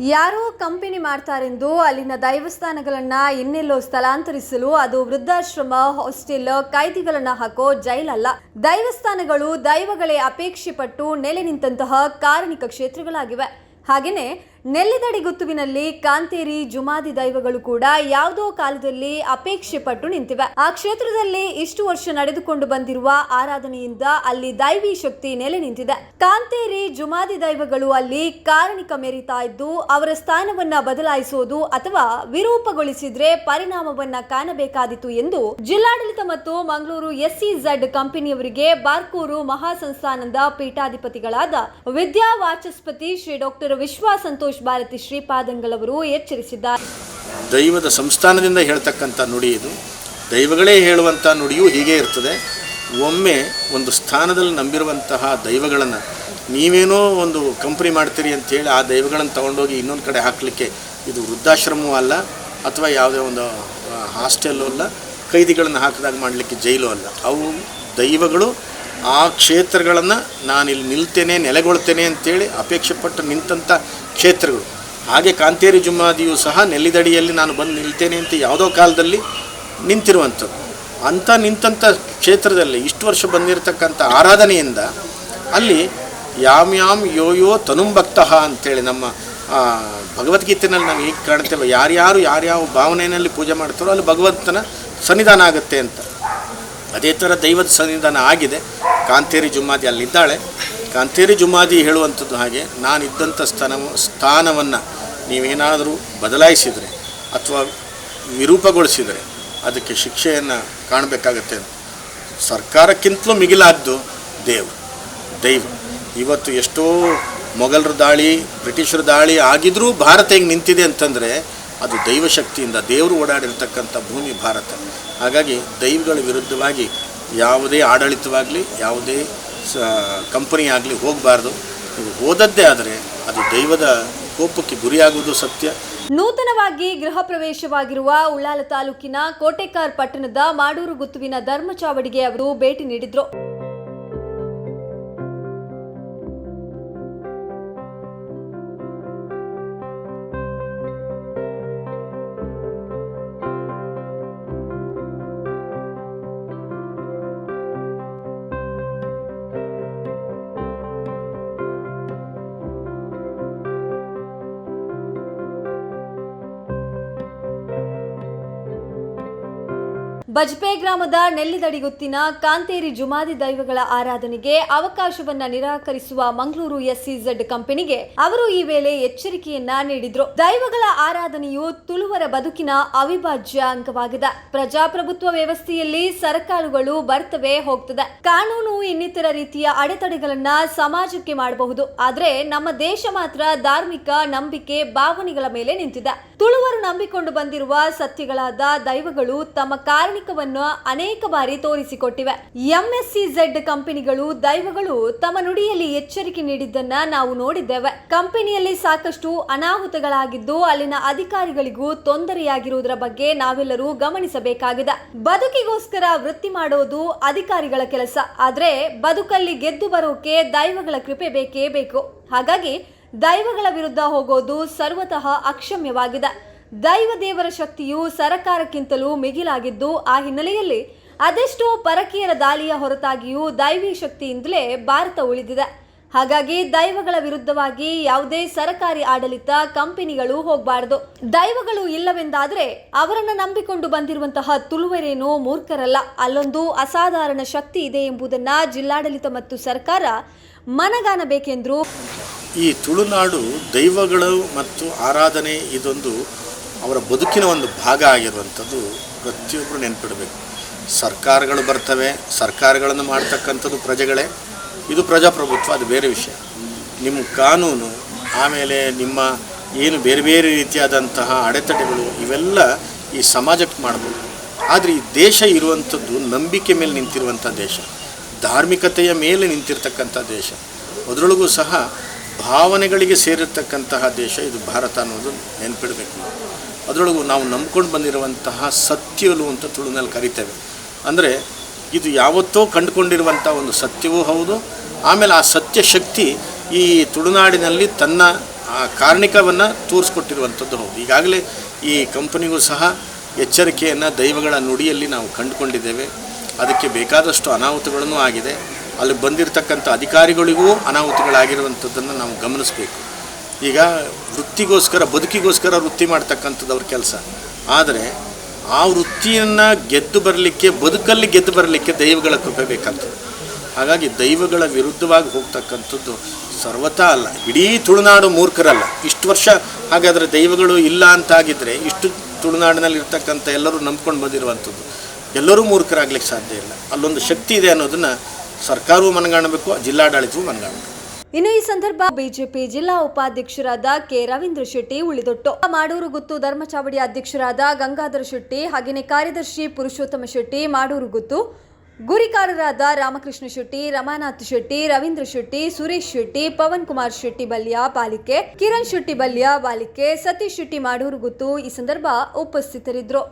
ಯಾರೋ ಕಂಪನಿ ಮಾಡ್ತಾರೆಂದು ಅಲ್ಲಿನ ದೈವಸ್ಥಾನಗಳನ್ನ ಇನ್ನೆಲ್ಲೋ ಸ್ಥಳಾಂತರಿಸಲು ಅದು ವೃದ್ಧಾಶ್ರಮ, ಹಾಸ್ಟೆಲ್ ಕೈದಿಗಳನ್ನ ಹಾಕೋ ಜೈಲಲ್ಲ. ದೈವಸ್ಥಾನಗಳು ದೈವಗಳೇ ಅಪೇಕ್ಷೆ ಪಟ್ಟು ನೆಲೆ ನಿಂತಹ ಕಾರಣಿಕ ಕ್ಷೇತ್ರಗಳಾಗಿವೆ. ಹಾಗೆಯೇ ನೆಲ್ಲಿದಡಿ ಗುತ್ತುವಿನಲ್ಲಿ ಕಾಂತೇರಿ, ಜುಮಾದಿ ದೈವಗಳು ಕೂಡ ಯಾವುದೋ ಕಾಲದಲ್ಲಿ ಅಪೇಕ್ಷೆ ಪಟ್ಟು ನಿಂತಿವೆ. ಆ ಕ್ಷೇತ್ರದಲ್ಲಿ ಇಷ್ಟು ವರ್ಷ ನಡೆದುಕೊಂಡು ಬಂದಿರುವ ಆರಾಧನೆಯಿಂದ ಅಲ್ಲಿ ದೈವಿ ಶಕ್ತಿ ನೆಲೆ ನಿಂತಿದೆ. ಕಾಂತೇರಿ, ಜುಮಾದಿ ದೈವಗಳು ಅಲ್ಲಿ ಕಾರಣಿಕ ಮೆರಿತಾ ಇದ್ದು, ಅವರ ಸ್ಥಾನವನ್ನ ಬದಲಾಯಿಸುವುದು ಅಥವಾ ವಿರೂಪಗೊಳಿಸಿದ್ರೆ ಪರಿಣಾಮವನ್ನ ಕಾಣಬೇಕಾದೀತು ಎಂದು ಜಿಲ್ಲಾಡಳಿತ ಮತ್ತು ಮಂಗಳೂರು ಎಸ್ಸಿಝಡ್ ಕಂಪನಿಯವರಿಗೆ ಬಾರ್ಕೂರು ಮಹಾಸಂಸ್ಥಾನದ ಪೀಠಾಧಿಪತಿಗಳಾದ ವಿದ್ಯಾ ವಾಚಸ್ಪತಿ ಶ್ರೀ ಡಾಕ್ಟರ್ ವಿಶ್ವ ಭಾರತಿ ಶ್ರೀಪಾದಂಗಳವರು ಎಚ್ಚರಿಸಿದ್ದಾರೆ. ದೈವದ ಸಂಸ್ಥಾನದಿಂದ ಹೇಳ್ತಕ್ಕಂಥ ನುಡಿ ಇದು. ದೈವಗಳೇ ಹೇಳುವಂಥ ನುಡಿಯೂ ಹೀಗೆ ಇರ್ತದೆ. ಒಮ್ಮೆ ಒಂದು ಸ್ಥಾನದಲ್ಲಿ ನಂಬಿರುವಂತಹ ದೈವಗಳನ್ನು ನೀವೇನೋ ಒಂದು ಕಂಪ್ನಿ ಮಾಡ್ತೀರಿ ಅಂಥೇಳಿ ಆ ದೈವಗಳನ್ನು ತೊಗೊಂಡೋಗಿ ಇನ್ನೊಂದು ಕಡೆ ಹಾಕಲಿಕ್ಕೆ ಇದು ವೃದ್ಧಾಶ್ರಮವೂ ಅಲ್ಲ, ಅಥವಾ ಯಾವುದೇ ಒಂದು ಹಾಸ್ಟೆಲ್ಲೂ ಅಲ್ಲ, ಕೈದಿಗಳನ್ನು ಹಾಕಿದಾಗ ಮಾಡಲಿಕ್ಕೆ ಜೈಲು ಅಲ್ಲ. ಅವು ದೈವಗಳು ಆ ಕ್ಷೇತ್ರಗಳನ್ನು ನಾನಿಲ್ಲಿ ನಿಲ್ತೇನೆ, ನೆಲೆಗೊಳ್ತೇನೆ ಅಂತೇಳಿ ಅಪೇಕ್ಷೆ ಪಟ್ಟು ನಿಂತಂಥ ಕ್ಷೇತ್ರಗಳು. ಹಾಗೆ ಕಾಂತೇರಿ ಜುಮ್ಮಾದಿಯು ಸಹ ನೆಲ್ಲಿದಡಿಯಲ್ಲಿ ನಾನು ಬಂದು ನಿಲ್ತೇನೆ ಅಂತ ಯಾವುದೋ ಕಾಲದಲ್ಲಿ ನಿಂತಿರುವಂಥದ್ದು. ಅಂಥ ನಿಂತಂಥ ಕ್ಷೇತ್ರದಲ್ಲಿ ಇಷ್ಟು ವರ್ಷ ಬಂದಿರತಕ್ಕಂಥ ಆರಾಧನೆಯಿಂದ ಅಲ್ಲಿ ಯಾಮ್ ಯಾಮ್ ಯೋ ಯೋ ತನುಂಭಕ್ತಃ ಅಂತೇಳಿ ನಮ್ಮ ಭಗವದ್ಗೀತೆಯಲ್ಲಿ ನಾವು ಈಗ ಕಾಣ್ತೇವೆ ಯಾರ್ಯಾರು ಯಾರ್ಯಾವ ಭಾವನೆಯಲ್ಲಿ ಪೂಜೆ ಮಾಡ್ತಾರೋ ಅಲ್ಲಿ ಭಗವಂತನ ಸನ್ನಿಧಾನ ಆಗುತ್ತೆ ಅಂತ. ಅದೇ ಥರ ದೈವದ ಸನ್ನಿಧಾನ ಆಗಿದೆ. ಕಾಂತೇರಿ ಜುಮ್ಮಾದಿ ಅಲ್ಲಿದ್ದಾಳೆ ಕಾಂತೇರಿ ಜುಮ್ಮಾದಿ ಹೇಳುವಂಥದ್ದು ಹಾಗೆ ನಾನು ಇದ್ದಂಥ ಸ್ಥಾನ ಸ್ಥಾನವನ್ನು ನೀವೇನಾದರೂ ಬದಲಾಯಿಸಿದರೆ ಅಥವಾ ವಿರೂಪಗೊಳಿಸಿದರೆ ಅದಕ್ಕೆ ಶಿಕ್ಷೆಯನ್ನು ಕಾಣಬೇಕಾಗತ್ತೆ ಸರ್ಕಾರಕ್ಕಿಂತಲೂ ಮಿಗಿಲಾದ್ದು ದೇವ್ ದೈವ. ಇವತ್ತು ಎಷ್ಟೋ ಮೊಘಲರ ದಾಳಿ, ಬ್ರಿಟಿಷರ ದಾಳಿ ಆಗಿದ್ರೂ ಭಾರತ ಹೆಂಗೆ ನಿಂತಿದೆ ಅಂತಂದರೆ ಅದು ದೈವಶಕ್ತಿಯಿಂದ ದೇವರು ಓಡಾಡಿರ್ತಕ್ಕಂಥ ಭೂಮಿ ಭಾರತ. ಹಾಗಾಗಿ ದೈವಗಳ ವಿರುದ್ಧವಾಗಿ ಯಾವುದೇ ಆಡಳಿತವಾಗಲಿ, ಯಾವುದೇ ಸ, ಕಂಪನಿ ಆಗಲಿ ಹೋಗಬಾರ್ದು. ನೀವು ಹೋದದ್ದೇ ಆದರೆ ಅದು ದೈವದ ಕೋಪಕ್ಕೆ ಗುರಿಯಾಗುವುದು ಸತ್ಯ. ನೂತನವಾಗಿ ಗೃಹ ಪ್ರವೇಶವಾಗಿರುವ ಉಳ್ಳಾಲ ತಾಲೂಕಿನ ಕೋಟೆಕಾರ್ ಪಟ್ಟಣದ ಮಾಡೂರು ಗುತ್ತುವಿನ ಧರ್ಮಚಾವಡಿಗೆ ಅವರು ಭೇಟಿ ನೀಡಿದ್ರು. ಬಜ್ಪೆ ಗ್ರಾಮದ ನೆಲ್ಲಿದಡಿಗುತ್ತಿನ ಕಾಂತೇರಿ ಜುಮಾದಿ ದೈವಗಳ ಆರಾಧನೆಗೆ ಅವಕಾಶವನ್ನ ನಿರಾಕರಿಸುವ ಮಂಗಳೂರು ಎಸ್ಸಿಝಡ್ ಕಂಪನಿಗೆ ಅವರು ಈ ವೇಳೆ ಎಚ್ಚರಿಕೆಯನ್ನ ನೀಡಿದ್ರು. ದೈವಗಳ ಆರಾಧನೆಯು ತುಳುವರ ಬದುಕಿನ ಅವಿಭಾಜ್ಯ ಅಂಗವಾಗಿದೆ. ಪ್ರಜಾಪ್ರಭುತ್ವ ವ್ಯವಸ್ಥೆಯಲ್ಲಿ ಸರ್ಕಾರಗಳು ಬರ್ತವೆ ಹೋಗ್ತದೆ. ಕಾನೂನು ಇನ್ನಿತರ ರೀತಿಯ ಅಡೆತಡೆಗಳನ್ನ ಸಮಾಜಕ್ಕೆ ಮಾಡಬಹುದು. ಆದ್ರೆ ನಮ್ಮ ದೇಶ ಮಾತ್ರ ಧಾರ್ಮಿಕ ನಂಬಿಕೆ ಭಾವನೆಗಳ ಮೇಲೆ ನಿಂತಿದೆ. ತುಳುವರು ನಂಬಿಕೊಂಡು ಬಂದಿರುವ ಸತ್ಯಗಳಾದ ದೈವಗಳು ತಮ್ಮ ಕಾರಣಿಕವನ್ನು ಅನೇಕ ಬಾರಿ ತೋರಿಸಿಕೊಟ್ಟಿವೆ. ಎಂಎಸ್ಸಿ ಝೆಡ್ ಕಂಪನಿಗಳು ದೈವಗಳು ತಮ್ಮ ನುಡಿಯಲ್ಲಿ ಎಚ್ಚರಿಕೆ ನೀಡಿದ್ದನ್ನ ನಾವು ನೋಡಿದ್ದೇವೆ. ಕಂಪನಿಯಲ್ಲಿ ಸಾಕಷ್ಟು ಅನಾಹುತಗಳಾಗಿದ್ದು ಅಲ್ಲಿನ ಅಧಿಕಾರಿಗಳಿಗೂ ತೊಂದರೆಯಾಗಿರುವುದರ ಬಗ್ಗೆ ನಾವೆಲ್ಲರೂ ಗಮನಿಸಬೇಕಾಗಿದೆ. ಬದುಕಿಗೋಸ್ಕರ ವೃತ್ತಿ ಮಾಡೋದು ಅಧಿಕಾರಿಗಳ ಕೆಲಸ. ಆದ್ರೆ ಬದುಕಲ್ಲಿ ಗೆದ್ದು ಬರೋಕೆ ದೈವಗಳ ಕೃಪೆ ಬೇಕೇ ಬೇಕು. ಹಾಗಾಗಿ ದೈವಗಳ ವಿರುದ್ಧ ಹೋಗೋದು ಸರ್ವತಃ ಅಕ್ಷಮ್ಯವಾಗಿದೆ. ದೈವ ದೇವರ ಶಕ್ತಿಯು ಸರಕಾರಕ್ಕಿಂತಲೂ ಮಿಗಿಲಾಗಿದ್ದು, ಆ ಹಿನ್ನೆಲೆಯಲ್ಲಿ ಅದೆಷ್ಟೋ ಪರಕೀಯರ ದಾಳಿಯ ಹೊರತಾಗಿಯೂ ದೈವಿ ಶಕ್ತಿಯಿಂದಲೇ ಭಾರತ ಉಳಿದಿದೆ. ಹಾಗಾಗಿ ದೈವಗಳ ವಿರುದ್ಧವಾಗಿ ಯಾವುದೇ ಸರಕಾರಿ ಆಡಳಿತ ಕಂಪನಿಗಳು ಹೋಗಬಾರದು. ದೈವಗಳು ಇಲ್ಲವೆಂದಾದರೆ ಅವರನ್ನು ನಂಬಿಕೊಂಡು ಬಂದಿರುವಂತಹ ತುಳುವರೇನು ಮೂರ್ಖರಲ್ಲ. ಅಲ್ಲೊಂದು ಅಸಾಧಾರಣ ಶಕ್ತಿ ಇದೆ ಎಂಬುದನ್ನ ಜಿಲ್ಲಾಡಳಿತ ಮತ್ತು ಸರ್ಕಾರ ಮನಗಾಣಬೇಕೆಂದ್ರು ಈ ತುಳುನಾಡು ದೈವಗಳು ಮತ್ತು ಆರಾಧನೆ ಇದೊಂದು ಅವರ ಬದುಕಿನ ಒಂದು ಭಾಗ ಆಗಿರುವಂಥದ್ದು ಪ್ರತಿಯೊಬ್ಬರು ನೆನ್ಪಿಡಬೇಕು. ಸರ್ಕಾರಗಳು ಬರ್ತವೆ, ಸರ್ಕಾರಗಳನ್ನು ಮಾಡ್ತಕ್ಕಂಥದ್ದು ಪ್ರಜೆಗಳೇ. ಇದು ಪ್ರಜಾಪ್ರಭುತ್ವ, ಅದು ಬೇರೆ ವಿಷಯ. ನಿಮ್ಮ ಕಾನೂನು, ಆಮೇಲೆ ನಿಮ್ಮ ಏನು ಬೇರೆ ಬೇರೆ ರೀತಿಯಾದಂತಹ ಅಡೆತಡೆಗಳು, ಇವೆಲ್ಲ ಈ ಸಮಾಜಕ್ಕೆ ಮಾಡ್ಬೋದು. ಆದರೆ ಈ ದೇಶ ಇರುವಂಥದ್ದು ನಂಬಿಕೆ ಮೇಲೆ ನಿಂತಿರುವಂಥ ದೇಶ. ಧಾರ್ಮಿಕತೆಯ ಮೇಲೆ ನಿಂತಿರ್ತಕ್ಕಂಥ ದೇಶ. ಅದರೊಳಗೂ ಸಹ ಭಾವನೆಗಳಿಗೆ ಸೇರಿರ್ತಕ್ಕಂತಹ ದೇಶ ಇದು ಭಾರತ ಅನ್ನೋದು ನೆನ್ಪಿಡಬೇಕು. ಅದರೊಳಗೂ ನಾವು ನಂಬ್ಕೊಂಡು ಬಂದಿರುವಂತಹ ಸತ್ಯಲು ಅಂತ ತುಳುನಲ್ಲಿ ಕರಿತೇವೆ. ಅಂದರೆ ಇದು ಯಾವತ್ತೋ ಕಂಡುಕೊಂಡಿರುವಂಥ ಒಂದು ಸತ್ಯವೂ ಹೌದು. ಆಮೇಲೆ ಆ ಸತ್ಯ ಶಕ್ತಿ ಈ ತುಳುನಾಡಿನಲ್ಲಿ ತನ್ನ ಆ ಕಾರಣಿಕವನ್ನು ತೋರಿಸ್ಕೊಟ್ಟಿರುವಂಥದ್ದು ಹೌದು. ಈಗಾಗಲೇ ಈ ಕಂಪನಿಗೂ ಸಹ ಎಚ್ಚರಿಕೆಯನ್ನು, ದೈವಗಳ ನುಡಿಯಲ್ಲಿ ನಾವು ಕಂಡುಕೊಂಡಿದ್ದೇವೆ. ಅದಕ್ಕೆ ಬೇಕಾದಷ್ಟು ಅನಾಹುತಗಳನ್ನು ಆಗಿದೆ. ಅಲ್ಲಿ ಬಂದಿರತಕ್ಕಂಥ ಅಧಿಕಾರಿಗಳಿಗೂ ಅನಾಹುತಗಳಾಗಿರುವಂಥದ್ದನ್ನು ನಾವು ಗಮನಿಸಬೇಕು. ಈಗ ವೃತ್ತಿಗೋಸ್ಕರ, ಬದುಕಿಗೋಸ್ಕರ ವೃತ್ತಿ ಮಾಡ್ತಕ್ಕಂಥದ್ದು ಅವ್ರ ಕೆಲಸ. ಆದರೆ ಆ ವೃತ್ತಿಯನ್ನು ಗೆದ್ದು ಬರಲಿಕ್ಕೆ, ಬದುಕಲ್ಲಿ ಗೆದ್ದು ಬರಲಿಕ್ಕೆ ದೈವಗಳ ಕೃಪೆ ಬೇಕಾಗ್ತದೆ. ಹಾಗಾಗಿ ದೈವಗಳ ವಿರುದ್ಧವಾಗಿ ಹೋಗ್ತಕ್ಕಂಥದ್ದು ಸರ್ವತಾ ಅಲ್ಲ. ಇಡೀ ತುಳುನಾಡು ಮೂರ್ಖರಲ್ಲ. ಇಷ್ಟು ವರ್ಷ ಹಾಗಾದರೆ ದೈವಗಳು ಇಲ್ಲ ಅಂತಾಗಿದ್ದರೆ ಇಷ್ಟು ತುಳುನಾಡಿನಲ್ಲಿ ಇರ್ತಕ್ಕಂಥ ಎಲ್ಲರೂ ನಂಬ್ಕೊಂಡು ಬಂದಿರುವಂಥದ್ದು. ಎಲ್ಲರೂ ಮೂರ್ಖರಾಗ್ಲಿಕ್ಕೆ ಸಾಧ್ಯ ಇಲ್ಲ. ಅಲ್ಲೊಂದು ಶಕ್ತಿ ಇದೆ ಅನ್ನೋದನ್ನು ಸರ್ಕಾರವೂ ಮನಗಾಣಬೇಕು, ಜಿಲ್ಲಾಡಳಿತವೂ ಮನಗಾಣಬೇಕು. ಇನ್ನು ಈ ಸಂದರ್ಭ ಬಿಜೆಪಿ ಜಿಲ್ಲಾ ಉಪಾಧ್ಯಕ್ಷರಾದ ಕೆ ರವೀಂದ್ರ ಶೆಟ್ಟಿ ಉಳಿದೊಟ್ಟು. ಮಾಡೂರು ಗುತ್ತು ಧರ್ಮಚಾವಡಿ ಅಧ್ಯಕ್ಷರಾದ ಗಂಗಾಧರ ಶೆಟ್ಟಿ, ಹಾಗೆಯೇ ಕಾರ್ಯದರ್ಶಿ ಪುರುಷೋತ್ತಮ ಶೆಟ್ಟಿ, ಮಾಡೂರು ಗುತ್ತು ಗುರಿಕಾರರಾದ ರಾಮಕೃಷ್ಣ ಶೆಟ್ಟಿ, ರಮಾನಾಥ್ ಶೆಟ್ಟಿ, ರವೀಂದ್ರ ಶೆಟ್ಟಿ, ಸುರೇಶ್ ಶೆಟ್ಟಿ, ಪವನ್ ಕುಮಾರ್ ಶೆಟ್ಟಿ ಬಲ್ಯ ಪಾಲಿಕೆ, ಕಿರಣ್ ಶೆಟ್ಟಿ ಬಲ್ಯ ಬಾಲಿಕೆ ಸತೀಶ್ ಶೆಟ್ಟಿ ಮಾಡೂರು ಗುತ್ತು ಈ ಸಂದರ್ಭ ಉಪಸ್ಥಿತರಿದ್ದರು